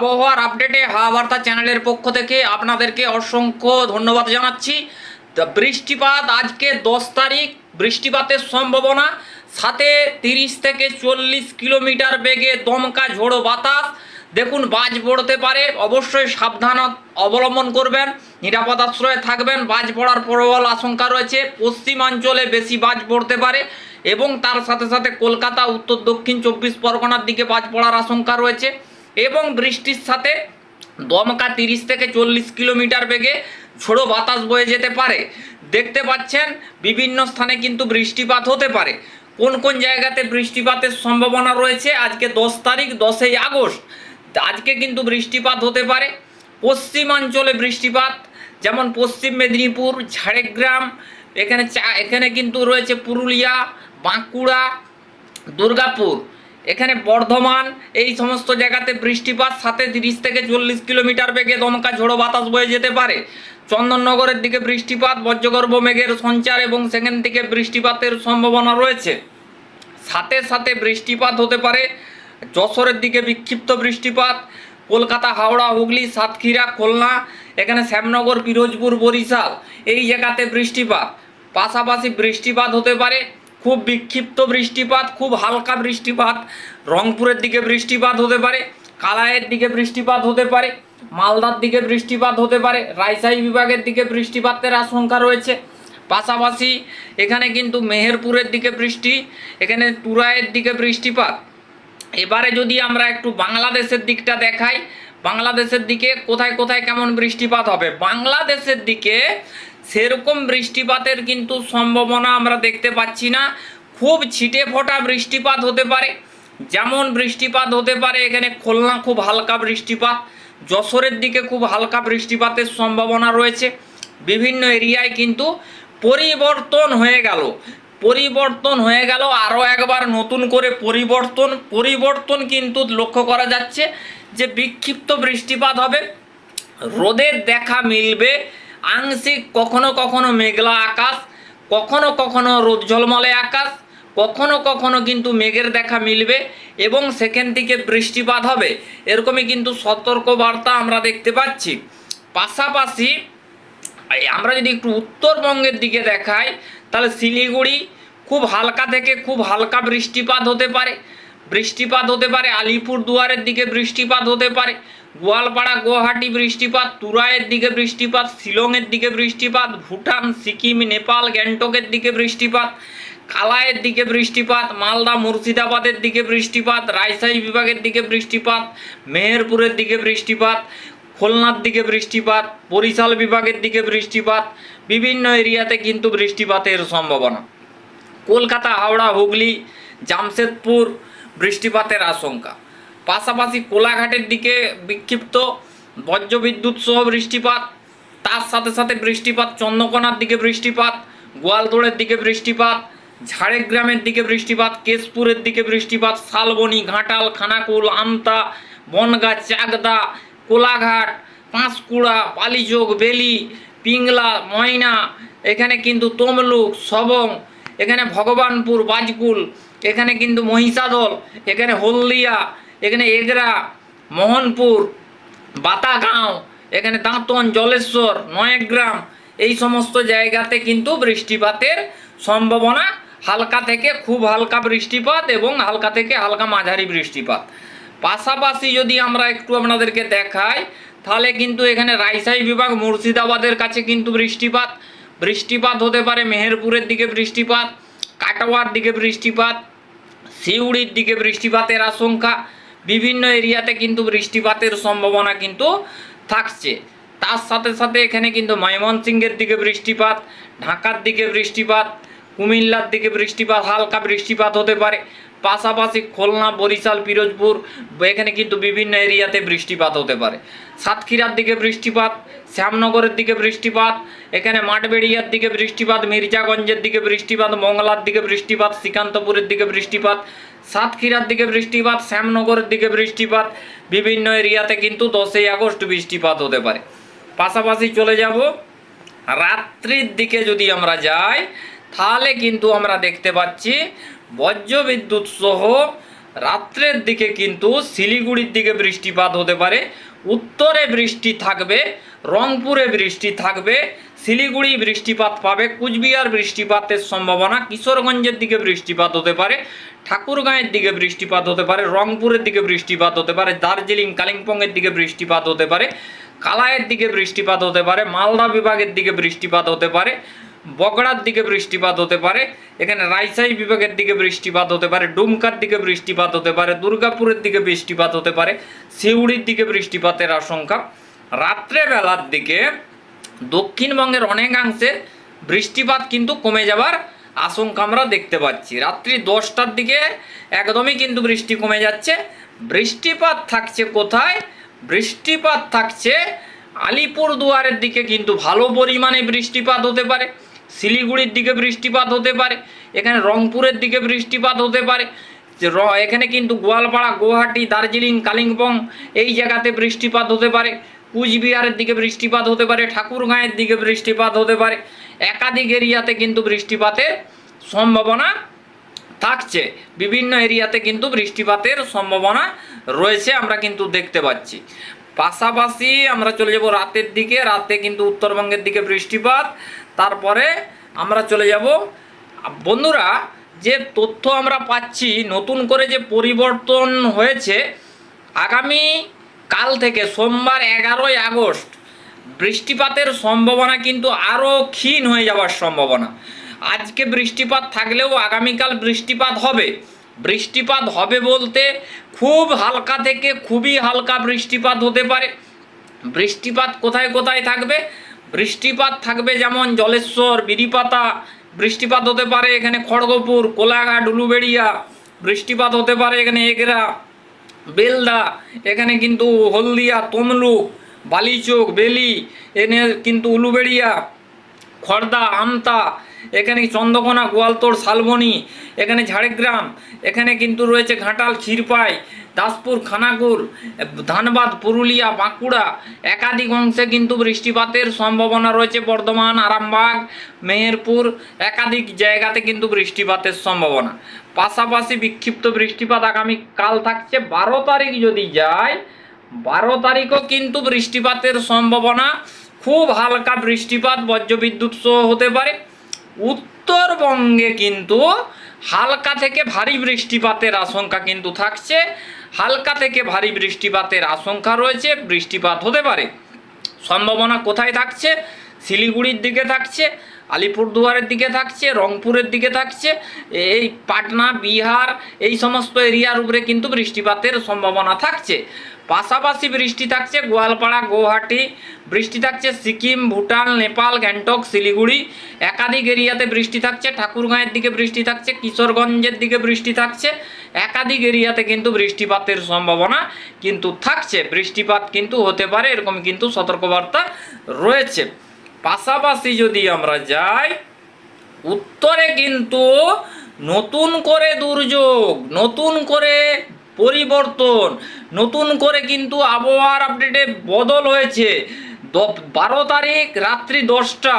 আবহাওয়ার আপডেটে হাওয়া বার্তা চ্যানেলের পক্ষ থেকে আপনাদেরকে অসংখ্য ধন্যবাদ জানাচ্ছি। বৃষ্টিপাত আজকে দশ তারিখ, বৃষ্টিপাতের সম্ভাবনা সাথে তিরিশ থেকে চল্লিশ কিলোমিটার বেগে দমকা ঝোড়ো বাতাস। দেখুন, বাজ পড়তে পারে, অবশ্যই সাবধান অবলম্বন করবেন, নিরাপদ আশ্রয়ে থাকবেন, বাজ পড়ার প্রবল আশঙ্কা রয়েছে। পশ্চিমাঞ্চলে বেশি বাজ পড়তে পারে এবং তার সাথে সাথে কলকাতা, উত্তর দক্ষিণ চব্বিশ পরগনার দিকে বাজ পড়ার আশঙ্কা রয়েছে। এবং বৃষ্টির সাথে দমকা তিরিশ থেকে চল্লিশ কিলোমিটার বেগে ঝোড়ো বাতাস বয়ে যেতে পারে। দেখতে পাচ্ছেন, বিভিন্ন স্থানে কিন্তু বৃষ্টিপাত হতে পারে। কোন কোন জায়গাতে বৃষ্টিপাতের সম্ভাবনা রয়েছে? আজকে দশ তারিখ, দশই আগস্ট। আজকে কিন্তু বৃষ্টিপাত হতে পারে। পশ্চিমাঞ্চলে বৃষ্টিপাত, যেমন পশ্চিম মেদিনীপুর, ঝাড়গ্রাম, এখানে চা, এখানে কিন্তু রয়েছে পুরুলিয়া, বাঁকুড়া, দুর্গাপুর। এখানে বর্ধমান, এই সমস্ত জায়গাতে বৃষ্টিপাত সাথে তিরিশ থেকে চল্লিশ কিলোমিটার বেগে দমকা ঝোড়ো বাতাস বয়ে যেতে পারে। চন্দননগরের দিকে বৃষ্টিপাত, বজ্রগর্ভ মেঘের সঞ্চার এবং সেখান থেকে বৃষ্টিপাতের সম্ভাবনা রয়েছে। সাথে সাথে বৃষ্টিপাত হতে পারে যশোরের দিকে বিক্ষিপ্ত বৃষ্টিপাত, কলকাতা, হাওড়া, হুগলি, সাতক্ষীরা, খুলনা, এখানে শ্যামনগর, পিরোজপুর, বরিশাল, এই জায়গাতে বৃষ্টিপাত। পাশাপাশি বৃষ্টিপাত হতে পারে খুব বিক্ষিপ্ত বৃষ্টিপাত, খুব হালকা বৃষ্টিপাত। রংপুরের দিকে বৃষ্টিপাত হতে পারে, কালাইয়ের দিকে বৃষ্টিপাত হতে পারে, মালদার দিকে বৃষ্টিপাত হতে পারে রাজশাহী বিভাগের দিকে বৃষ্টিপাতের আশঙ্কা রয়েছে। পাশাপাশি এখানে কিন্তু মেহেরপুরের দিকে বৃষ্টি, এখানে টুরাইয়ের দিকে বৃষ্টিপাত। এবারে যদি আমরা একটু বাংলাদেশের দিকটা দেখাই, বাংলাদেশের দিকে কোথায় কোথায় কেমন বৃষ্টিপাত হবে? বাংলাদেশের দিকে সেরকম বৃষ্টিপাতের কিন্তু সম্ভাবনা আমরা দেখতে পাচ্ছি না। খুব ছিটে ফোটা বৃষ্টিপাত হতে পারে। যেমন বৃষ্টিপাত হতে পারে এখানে খুলনা খুব হালকা বৃষ্টিপাত, যশোরের দিকে খুব হালকা বৃষ্টিপাতের সম্ভাবনা রয়েছে। বিভিন্ন এরিয়ায় কিন্তু পরিবর্তন হয়ে গেল। পরিবর্তন হয়ে গেল আরও একবার নতুন করে পরিবর্তন। পরিবর্তন কিন্তু লক্ষ্য করা যাচ্ছে যে বিক্ষিপ্ত বৃষ্টিপাত হবে। রোদের দেখা মিলবে। আংশিক কখনো কখনো মেঘলা আকাশ, কখনো কখনো রোদ ঝলমলে আকাশ, কখনো কখনো কিন্তু মেঘের দেখা মিলবে এবং সেখান থেকে বৃষ্টিপাত হবে। এরকমই কিন্তু সতর্ক বার্তা আমরা দেখতে পাচ্ছি। পাশাপাশি আমরা যদি একটু উত্তরবঙ্গের দিকে দেখাই, তাহলে শিলিগুড়ি খুব হালকা থেকে খুব হালকা বৃষ্টিপাত হতে পারে। বৃষ্টিপাত হতে পারে, আলিপুর দুয়ারের দিকে বৃষ্টিপাত হতে পারে, গোয়ালপাড়া, গুয়াহাটি বৃষ্টিপাত তুরায়ের দিকে বৃষ্টিপাত, শিলংয়ের দিকে বৃষ্টিপাত, ভুটান, সিকিম, নেপাল, গ্যাংটকের দিকে বৃষ্টিপাত, কালাইয়ের দিকে বৃষ্টিপাত, মালদা, মুর্শিদাবাদের দিকে বৃষ্টিপাত, রাজশাহী বিভাগের দিকে বৃষ্টিপাত, মেহেরপুরের দিকে বৃষ্টিপাত, খুলনার দিকে বৃষ্টিপাত, বরিশাল বিভাগের দিকে বৃষ্টিপাত, বিভিন্ন এরিয়াতে কিন্তু বৃষ্টিপাতের সম্ভাবনা। কলকাতা, হাওড়া, হুগলি, জামশেদপুর বৃষ্টিপাতের আশঙ্কা। পাশাপাশি কোলাঘাটের দিকে বিক্ষিপ্ত বজ্রবিদ্যুৎ সহ বৃষ্টিপাত, তার সাথে সাথে বৃষ্টিপাত, চন্দ্রকোনার দিকে বৃষ্টিপাত, গোয়ালতোড়ের দিকে বৃষ্টিপাত, ঝাড়গ্রামের দিকে বৃষ্টিপাত, কেশপুরের দিকে বৃষ্টিপাত, শালবনি, ঘাটাল, খানাকুল, আমতা, বনগা, চাকদা, কোলাঘাট, পাঁশকুড়া বালিযোগ বেলি, পিংলা, ময়না, এখানে কিন্তু তমলুক, সবং, এখানে ভগবানপুর, বাজকুল এখানে কিন্তু মহিষাদল, এখানে হলদিয়া, এখানে এগরা, মোহনপুর, বাতাগাঁও, এখানে দাঁতন, জলেশ্বর, নয়গ্রাম, এই সমস্ত জায়গাতে কিন্তু বৃষ্টিপাতের সম্ভাবনা হালকা থেকে খুব হালকা বৃষ্টিপাত এবং হালকা থেকে হালকা মাঝারি বৃষ্টিপাত। পাশাপাশি যদি আমরা একটু আপনাদেরকে দেখাই, তাহলে কিন্তু এখানে রাজশাহী বিভাগ মুর্শিদাবাদের কাছে কিন্তু বৃষ্টিপাত বৃষ্টিপাত হতে পারে মেহেরপুরের দিকে বৃষ্টিপাত, কাটোয়ার দিকে বৃষ্টিপাত সিউড়ির দিকে বৃষ্টিপাতের আশঙ্কা। বিভিন্ন এরিয়াতে কিন্তু বৃষ্টিপাতের সম্ভাবনা কিন্তু থাকছে। তার সাথে সাথে এখানে কিন্তু ময়মনসিংহের দিকে বৃষ্টিপাত, ঢাকার দিকে বৃষ্টিপাত, কুমিল্লার দিকে বৃষ্টিপাত, হালকা বৃষ্টিপাত হতে পারে। পাশাপাশি খুলনা, বরিশাল, পিরোজপুর, এখানে কিন্তু বিভিন্ন এরিয়াতে বৃষ্টিপাত হতে পারে। সাতক্ষীরার দিকে বৃষ্টিপাত, শ্যামনগরের দিকে বৃষ্টিপাত, এখানে মাঠবেড়িয়ার দিকে বৃষ্টিপাত, মির্জাগঞ্জের দিকে বৃষ্টিপাত, মংলার দিকে বৃষ্টিপাত, শ্রীকান্তপুরের দিকে বৃষ্টিপাত, সাতক্ষীরার দিকে বৃষ্টিপাত, শ্যামনগরের দিকে বৃষ্টিপাত, বিভিন্ন এরিয়াতে কিন্তু দশই আগস্ট বৃষ্টিপাত হতে পারে। পাশাপাশি চলে যাব। রাত্রির দিকে যদি আমরা যাই, তাহলে কিন্তু আমরা দেখতে পাচ্ছি বজ্রবিদ্যুৎ সহ রাত্রের দিকে কিন্তু শিলিগুড়ির দিকে বৃষ্টিপাত হতে পারে। উত্তরে বৃষ্টি থাকবে, রংপুরে বৃষ্টি থাকবে, শিলিগুড়ি বৃষ্টিপাত পাবে, কুচবিহার বৃষ্টিপাতের সম্ভাবনা, কিশোরগঞ্জের দিকে বৃষ্টিপাত হতে পারে, ঠাকুরগাঁয়ের দিকে বৃষ্টিপাত হতে পারে, রংপুরের দিকে বৃষ্টিপাত হতে পারে, দার্জিলিং, কালিম্পংয়ের দিকে বৃষ্টিপাত হতে পারে কালায়ের দিকে বৃষ্টিপাত হতে পারে, মালদা বিভাগের দিকে বৃষ্টিপাত হতে পারে। বগড়ার দিকে বৃষ্টিপাত হতে পারে, এখানে রাজশাহী বিভাগের দিকে বৃষ্টিপাত হতে পারে, ডুমকার দিকে বৃষ্টিপাত হতে পারে, দুর্গাপুরের দিকে বৃষ্টিপাত হতে পারে, সিউড়ির দিকে বৃষ্টিপাতের আশঙ্কা। রাত্রেবেলার দিকে দক্ষিণবঙ্গের অনেকাংশে বৃষ্টিপাত কিন্তু কমে যাবার আশঙ্কা আমরা দেখতে পাচ্ছি। রাত্রি দশটার দিকে একদমই কিন্তু বৃষ্টি কমে যাচ্ছে। বৃষ্টিপাত থাকছে কোথায়? বৃষ্টিপাত থাকছে আলিপুর দুয়ারের দিকে কিন্তু ভালো পরিমাণে বৃষ্টিপাত হতে পারে। শিলিগুড়ির দিকে বৃষ্টিপাত হতে পারে, এখানে রংপুরের দিকে বৃষ্টিপাত হতে পারে এখানে কিন্তু গোয়ালপাড়া, গুয়াহাটি, দার্জিলিং, কালিম্পং এই জায়গাতে বৃষ্টিপাত হতে পারে, কুচবিহারের দিকে বৃষ্টিপাত হতে পারে, ঠাকুরগাঁয়ের দিকে বৃষ্টিপাত হতে পারে, একাধিক এরিয়াতে কিন্তু বৃষ্টিপাতের সম্ভাবনা থাকছে, বিভিন্ন এরিয়াতে কিন্তু বৃষ্টিপাতের সম্ভাবনা রয়েছে আমরা কিন্তু দেখতে পাচ্ছি। পাশাপাশি আমরা চলে যাব রাতের দিকে, রাতে কিন্তু উত্তরবঙ্গের দিকে বৃষ্টিপাত তারপরে আমরা চলে যাব। বন্ধুরা, যে তথ্য আমরা পাচ্ছি, নতুন করে যে পরিবর্তন হয়েছে, আগামী কাল থেকে সোমবার এগারোই আগস্ট, বৃষ্টিপাতের সম্ভাবনা কিন্তু আরও ক্ষীণ হয়ে যাওয়ার সম্ভাবনা। আজকে বৃষ্টিপাত থাকলেও আগামীকাল বৃষ্টিপাত হবে। বৃষ্টিপাত হবে বলতে খুব হালকা থেকে খুবই হালকা বৃষ্টিপাত হতে পারে। বৃষ্টিপাত কোথায় কোথায় থাকবে? বৃষ্টিপাত থাকবে যেমন জলেশ্বর বিড়িপাতা বৃষ্টিপাত হতে পারে এখানে খড়গপুর, কোলাঘাট, উলুবেড়িয়া, বৃষ্টিপাত হতে পারে এখানে এগরা, বেলদা, এখানে কিন্তু হলদিয়া, তমলুক, বালিচোক, বেলি, এনে কিন্তু উলুবেড়িয়া, খর্দা, আমতা এখানে চন্দ্রকোনা গোয়ালতোড় শালবনি, এখানে ঝাড়গ্রাম, এখানে কিন্তু রয়েছে ঘাটাল, ক্ষীরপাই, দাসপুর খানাকুল ধানবাদ, পুরুলিয়া, বাঁকুড়া। একাধিক অংশে কিন্তু বৃষ্টিপাতের সম্ভাবনা রয়েছে বর্ধমান, আরামবাগ, মেহেরপুর। একাধিক জায়গাতে কিন্তু বৃষ্টিপাতের সম্ভাবনা। পাশাপাশি বিক্ষিপ্ত বৃষ্টিপাত কাল থাকছে বারো তারিখ যদি যায়, বারো তারিখও কিন্তু বৃষ্টিপাতের সম্ভাবনা। খুব হালকা বৃষ্টিপাত, বজ্রবিদ্যুৎ সহ হতে পারে। উত্তরবঙ্গে কিন্তু হালকা থেকে ভারী বৃষ্টিপাতের আশঙ্কা কিন্তু থাকছে। হালকা থেকে ভারী বৃষ্টিপাতের আশঙ্কা রয়েছে, বৃষ্টিপাত হতে পারে। সম্ভাবনা কোথায় থাকছে? শিলিগুড়ির দিকে থাকছে। আলিপুরদুয়ারের দিকে থাকছে, রংপুরের দিকে থাকছে এই পাটনা, বিহার, এই সমস্ত এরিয়ার উপরে কিন্তু বৃষ্টিপাতের সম্ভাবনা থাকছে। পাশাপাশি বৃষ্টি থাকছে গোয়ালপাড়া গুয়াহাটি বৃষ্টি থাকছে সিকিম, ভুটান, নেপাল, গ্যাংটক, শিলিগুড়ি। একাধিক এরিয়াতে বৃষ্টি থাকছে, ঠাকুরগাঁয়ের দিকে বৃষ্টি থাকছে, কিশোরগঞ্জের দিকে বৃষ্টি থাকছে। একাধিক এরিয়াতে কিন্তু বৃষ্টিপাতের সম্ভাবনা কিন্তু থাকছে। বৃষ্টিপাত কিন্তু হতে পারে, এরকম কিন্তু সতর্কবার্তা রয়েছে। পাশাপাশি যদি আমরা যাই, উত্তরে কিন্তু নতুন করে দুর্যোগ, নতুন করে পরিবর্তন, নতুন করে কিন্তু আবহাওয়ার আপডেটে বদল হয়েছে। বারো তারিখ রাত্রি দশটা,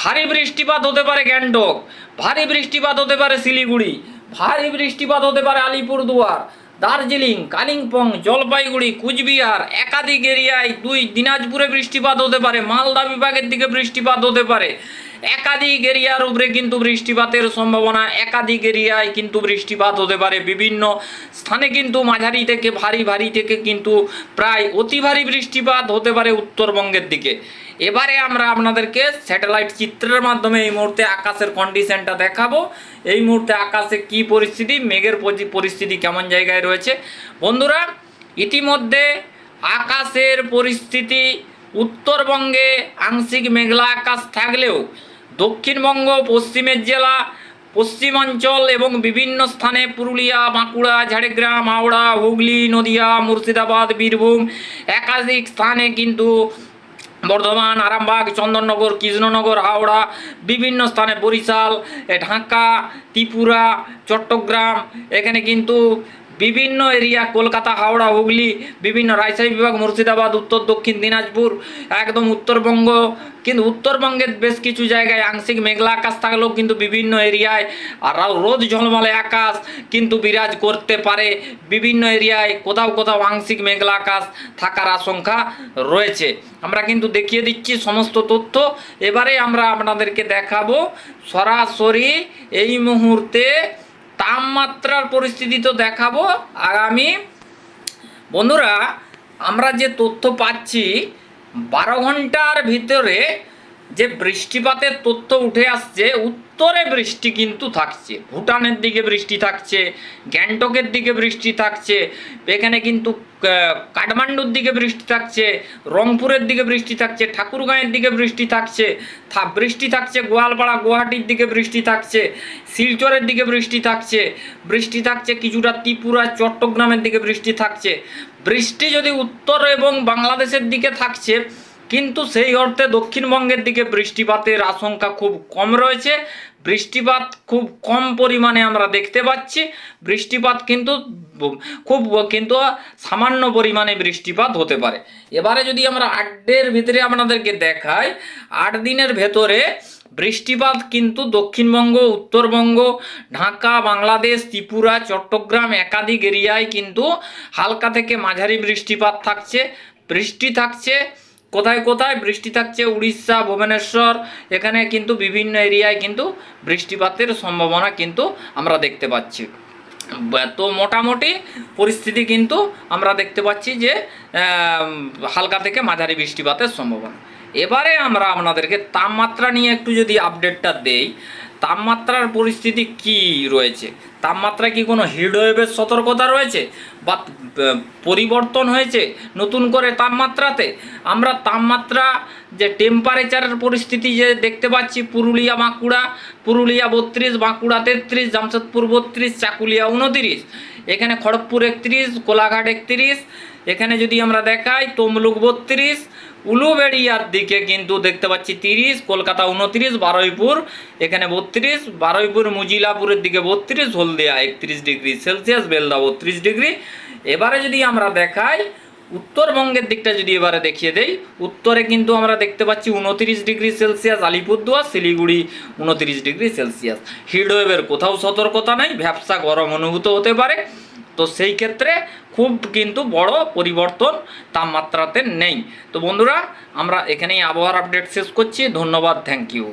ভারী বৃষ্টিপাত হতে পারে গ্যাংটক, ভারী বৃষ্টিপাত হতে পারে শিলিগুড়ি, ভারী বৃষ্টিপাত হতে পারে আলিপুরদুয়ার দার্জিলিং, কালিম্পং, জলপাইগুড়ি, কুচবিহার, একাধিক এরিয়ায় দুই দিনাজপুরে বৃষ্টিপাত হতে পারে, মালদা বিভাগের দিকে বৃষ্টিপাত হতে পারে। একাধিক এরিয়ার উপরে কিন্তু বৃষ্টিপাতের সম্ভাবনা, একাধিক এরিয়ায় কিন্তু বৃষ্টিপাত হতে পারে। বিভিন্ন স্থানে কিন্তু মাঝারি থেকে ভারী ভারী থেকে কিন্তু প্রায় অতি ভারী বৃষ্টিপাত হতে পারে উত্তরবঙ্গের দিকে। এবারে আমরা আপনাদেরকে স্যাটেলাইট চিত্রের মাধ্যমে এই মুহূর্তে আকাশের কন্ডিশনটা দেখাবো। এই মুহূর্তে আকাশে কি পরিস্থিতি, মেঘের পরিস্থিতি কেমন জায়গায় রয়েছে? বন্ধুরা, ইতিমধ্যে আকাশের পরিস্থিতি উত্তরবঙ্গে আংশিক মেঘলা আকাশ থাকলেও দক্ষিণবঙ্গ, পশ্চিমের জেলা, পশ্চিমাঞ্চল এবং বিভিন্ন স্থানে পুরুলিয়া, বাঁকুড়া, ঝাড়গ্রাম, হাওড়া, হুগলি, নদিয়া, মুর্শিদাবাদ, বীরভূম একাধিক স্থানে কিন্তু বর্ধমান, আরামবাগ, চন্দননগর, কৃষ্ণনগর, হাওড়া, বিভিন্ন স্থানে বরিশাল ঢাকা, ত্রিপুরা, চট্টগ্রাম, এখানে কিন্তু বিভিন্ন এরিয়া, কলকাতা, হাওড়া, হুগলি, বিভিন্ন রাজশাহী বিভাগ, মুর্শিদাবাদ, উত্তর, দক্ষিণ দিনাজপুর, একদম উত্তরবঙ্গ। কিন্তু উত্তরবঙ্গের বেশ কিছু জায়গায় আংশিক মেঘলা আকাশ থাকলেও কিন্তু বিভিন্ন এরিয়ায় আর রোদ ঝলমলে আকাশ, কিন্তু বিরাজ করতে পারে। বিভিন্ন এরিয়ায় কোথাও কোথাও আংশিক মেঘলা আকাশ থাকার আশঙ্কা রয়েছে। আমরা কিন্তু দেখিয়ে দিচ্ছি সমস্ত তথ্য। এবারে আমরা আপনাদেরকে দেখাবো সরাসরি এই মুহূর্তে তাপমাত্রার পরিস্থিতি তো দেখাবো। আগামী বন্ধুরা আমরা যে তথ্য পাচ্ছি বারো ঘণ্টার ভিতরে যে বৃষ্টিপাতের তথ্য উঠে আসছে, উত্তরে বৃষ্টি কিন্তু থাকছে। ভুটানের দিকে বৃষ্টি থাকছে, গ্যাংটকের দিকে বৃষ্টি থাকছে, এখানে কিন্তু কাঠমান্ডুর দিকে বৃষ্টি থাকছে, রংপুরের দিকে বৃষ্টি থাকছে, ঠাকুরগাঁয়ের দিকে বৃষ্টি থাকছে বৃষ্টি থাকছে গোয়ালপাড়া, গুয়াহাটির দিকে বৃষ্টি থাকছে, শিলচরের দিকে বৃষ্টি থাকছে বৃষ্টি থাকছে কিছুটা ত্রিপুরা, চট্টগ্রামের দিকে বৃষ্টি থাকছে। বৃষ্টি যদি উত্তর এবং বাংলাদেশের দিকে থাকছে কিন্তু সেই অর্থে দক্ষিণবঙ্গের দিকে বৃষ্টিপাতের আশঙ্কা খুব কম রয়েছে। বৃষ্টিপাত খুব কম পরিমাণে আমরা দেখতে পাচ্ছি। বৃষ্টিপাত কিন্তু খুব কিন্তু সামান্য পরিমাণে বৃষ্টিপাত হতে পারে। এবারে যদি আমরা আটের ভিতরে আপনাদেরকে দেখাই, আট দিনের ভেতরে বৃষ্টিপাত কিন্তু দক্ষিণবঙ্গ, উত্তরবঙ্গ, ঢাকা, বাংলাদেশ, ত্রিপুরা, চট্টগ্রাম, একাধিক এরিয়ায় কিন্তু হালকা থেকে মাঝারি বৃষ্টিপাত থাকছে, বৃষ্টি থাকছে। কোথায় কোথায়? বৃষ্টি থাকছে উড়িষ্যা, ভুবনেশ্বর, এখানে কিন্তু বিভিন্ন এরিয়ায় কিন্তু বৃষ্টিপাতের সম্ভাবনা কিন্তু আমরা দেখতে পাচ্ছি। তো মোটামুটি পরিস্থিতি কিন্তু আমরা দেখতে পাচ্ছি যে হালকা থেকে মাঝারি বৃষ্টিপাতের সম্ভাবনা। এবারে আমরা আপনাদেরকে তাপমাত্রা নিয়ে একটু যদি আপডেটটা দেই, তাপমাত্রার পরিস্থিতি কি রয়েছে? তাপমাত্রা কি কোনো হিটওয়েভের সতর্কতা রয়েছে? বা পরিবর্তন হয়েছে নতুন করে তাপমাত্রাতে? আমরা তাপমাত্রা যে টেম্পারেচারের পরিস্থিতি যে দেখতে পাচ্ছি, পুরুলিয়া, বাঁকুড়া, পুরুলিয়া বত্রিশ, বাঁকুড়া তেত্রিশ, জামশেদপুর বত্রিশ, চাকুলিয়া উনতিরিশ এখানে খড়গপুর একত্রিশ, কোলাঘাট একত্রিশ, এখানে যদি আমরা দেখাই তমলুক বত্রিশ উলুবেড়িয়ার দিকে কিন্তু দেখতে পাচ্ছি তিরিশ, কলকাতা উনত্রিশ, বারুইপুর এখানে বত্রিশ, বারুইপুর মুজিলাপুরের দিকে বত্রিশ, হলদিয়া একত্রিশ ডিগ্রি সেলসিয়াস, বেলদা বত্রিশ ডিগ্রি। এবারে যদি আমরা দেখাই, উত্তরবঙ্গের দিকটা যদি এবারে দেখিয়ে দেই, উত্তরে কিন্তু আমরা দেখতে পাচ্ছি উনত্রিশ ডিগ্রি সেলসিয়াস, আলিপুরদুয়ার, শিলিগুড়ি উনত্রিশ ডিগ্রি সেলসিয়াস। হিটওয়েভের কোথাও সতর্কতা নেই ভ্যাবসা গরম অনুভূত হতে পারে। তো সেই ক্ষেত্রে খুব কিন্তু বড় পরিবর্তন তাপমাত্রাতে নেই। তো বন্ধুরা, আমরা এখানেই আবহাওয়ার আপডেট শেষ করছি। ধন্যবাদ থ্যাংক ইউ